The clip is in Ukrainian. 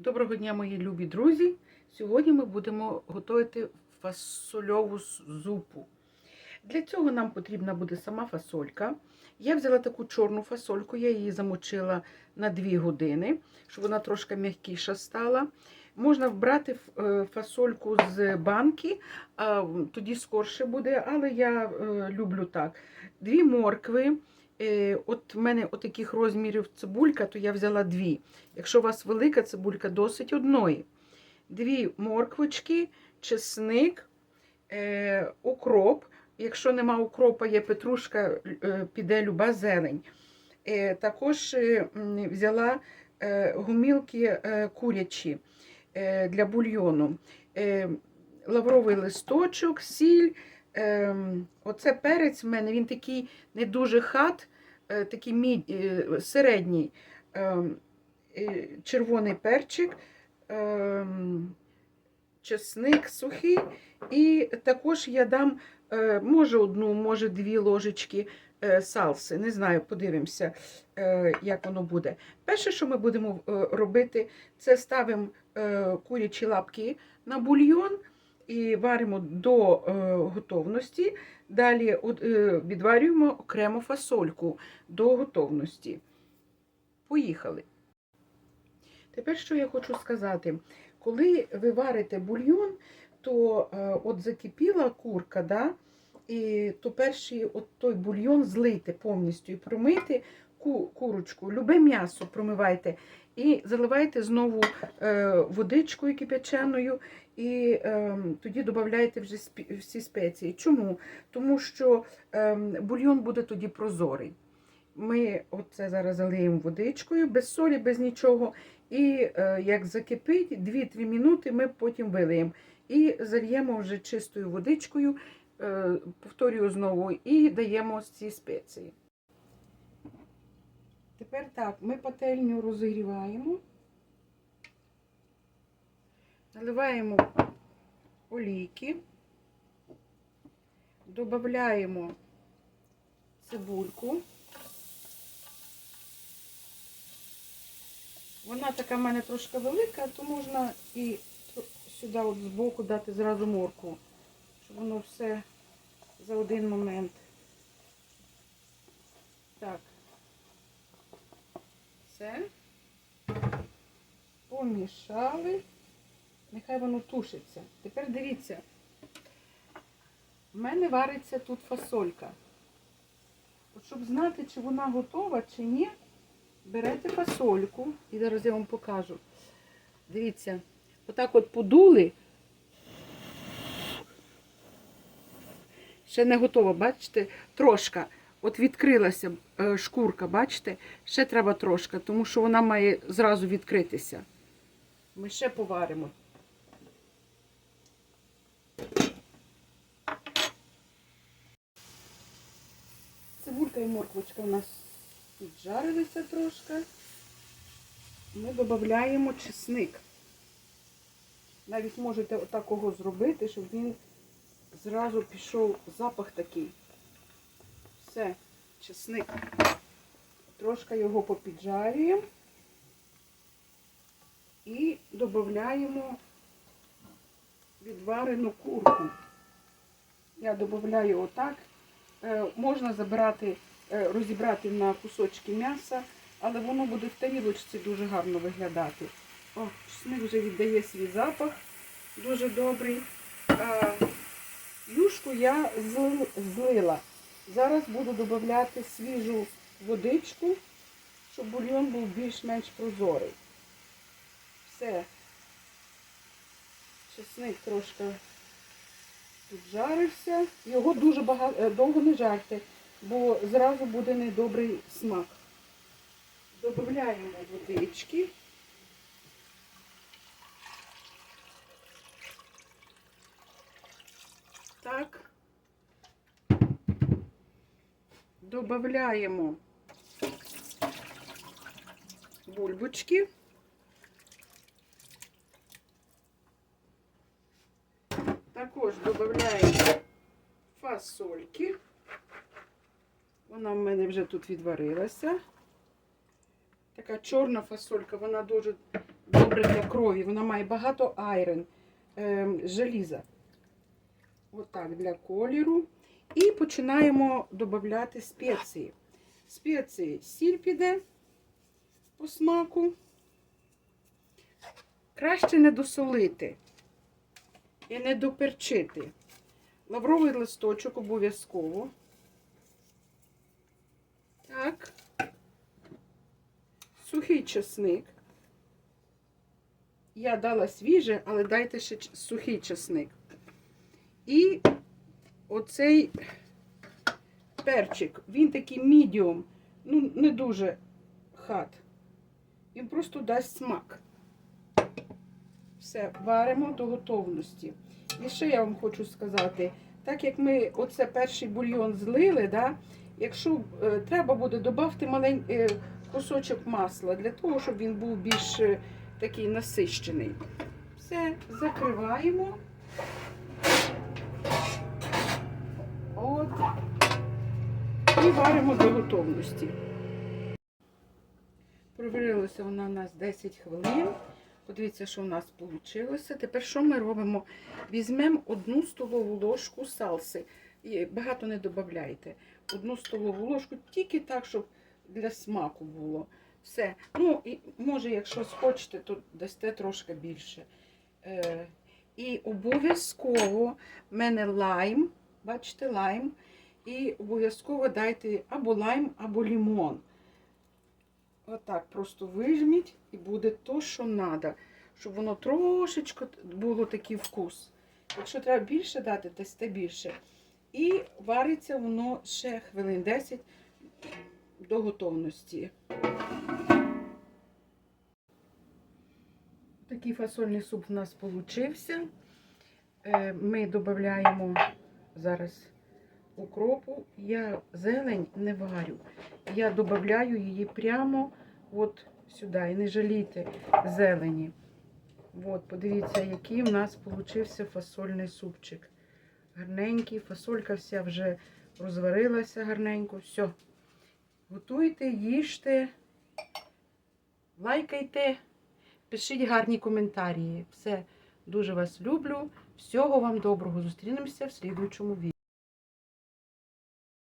Доброго дня, мої любі друзі! Сьогодні ми будемо готувати фасольову зупу. Для цього нам потрібна буде сама фасолька. Я взяла таку чорну фасольку, я її замочила на 2 години, щоб вона трошки м'якіша стала. Можна вбрати е, фасольку з банки, тоді скорше буде, але я е, люблю так. Дві моркви. Е, От в мене отаких розмірів цибулька, то я взяла дві. Якщо у вас велика цибулька, досить одної. Дві морквочки, чесник, е, укроп. Якщо нема укропа, є петрушка, е, піде люба зелень. Також взяла гумілки курячі для бульйону. Лавровий листочок, сіль. Оце перець в мене, він такий не дуже хат, такий мід, е, середній. Е, е, червоний перчик, ем, чесник сухий, і також я дам, е, може, одну, може, дві ложечки е, салси. Не знаю, подивимося, е, як воно буде. Перше, що ми будемо е, робити, це ставимо е, курячі лапки на бульйон і варимо до е, готовності. Далі е, відварюємо окремо фасольку до готовності. Поїхали. Тепер що я хочу сказати? Коли ви варите бульйон, то е, от закипіла курка, да? і то перший от той бульйон злийте повністю і промийте ку, курочку, любе м'ясо промивайте і заливайте знову е, водичкою кипяченою, і е, тоді додавайте вже всі спеції. Чому? Тому що е, бульйон буде тоді прозорий. Ми оце зараз залиємо водичкою, без солі, без нічого. І як закипить, 2-3 минути ми потім вилиємо. І зальємо вже чистою водичкою, повторюю знову, і даємо ці спеції. Тепер так, ми пательню розігріваємо, наливаємо олійки, додаємо цибульку. Вона така в мене трошки велика, то можна і сюди от збоку дати зразу морку, щоб воно все за один момент. Так. Все. Помішали. Нехай воно тушиться. Тепер дивіться. В мене вариться тут фасолька. От щоб знати, чи вона готова, чи ні, берете фасольку, і зараз я вам покажу. Дивіться, отак от подули. Ще не готова, бачите, трошка. От відкрилася е, шкурка, бачите? Ще треба трошки, тому що вона має зразу відкритися. Ми ще поваримо. Цибулька і морквочка у нас піджарилися трошки. Ми додаємо чесник. Навіть можете отакого зробити, щоб він зразу пішов запах такий. Все, чесник. Трошки його попіджарюємо і додаємо відварену курку. Я додаю отак. Е, Можна забирати, е, розібрати на кусочки м'яса, але воно буде в тарілочці дуже гарно виглядати. О, чесник вже віддає свій запах дуже добрий. Юшку я злила. Зараз буду додати свіжу водичку, щоб бульйон був більш-менш прозорий. Все. Чесник трошки піджарився. Його дуже багато, довго не жарте, бо зразу буде недобрий смак. Додаємо водички. Так. Добавляємо бульбочки. Також додаємо фасольки. Вона в мене вже тут відварилася. Така чорна фасолька, вона дуже добре для крові. Вона має багато айрон, ем, желіза. Отак для кольору. І починаємо додати спеції. Спеції сіль піде по смаку. Краще не досолити і не доперчити. Лавровий листочок обов'язково. Так. Сухий чесник. Я дала свіже, але дайте ще сухий чесник. І оцей перчик, він такий мідіум, ну не дуже хат. Він просто дасть смак. Все, варимо до готовності. І ще я вам хочу сказати, так як ми оце перший бульйон злили, да, якщо е, треба буде, додати маленький е, кусочок масла для того, щоб він був більш е, такий насищений. Все, закриваємо. От. І варимо до готовності. Проварилася вона у нас 10 хвилин. Подивіться, що у нас вийшло. Тепер що ми робимо? Візьмемо одну столову ложку салси. І багато не додавайте. Одну столову ложку, тільки так, щоб для смаку було. Все. Ну, і може, якщо схочете, то дасте трошки більше. Е, і обов'язково в мене лайм, бачите, лайм. І обов'язково дайте або лайм, або лімон. Отак просто вижміть і буде то, що треба, щоб воно трошечки було такий вкус. Якщо треба більше дати, то дасте більше. І вариться воно ще хвилин 10 до готовності. Такий фасольний суп у нас вийшов. Ми додаємо зараз укропу. Я зелень не варю. Я додаю її прямо от сюди. І не жалійте зелені. От, подивіться, який у нас получився фасольний супчик. Гарненький, фасолька вся вже розварилася гарненько. Все. Готуйте, їжте, лайкайте, пишіть гарні коментарі. Все, дуже вас люблю. Всього вам доброго. Зустрінемося в слідуючому відео.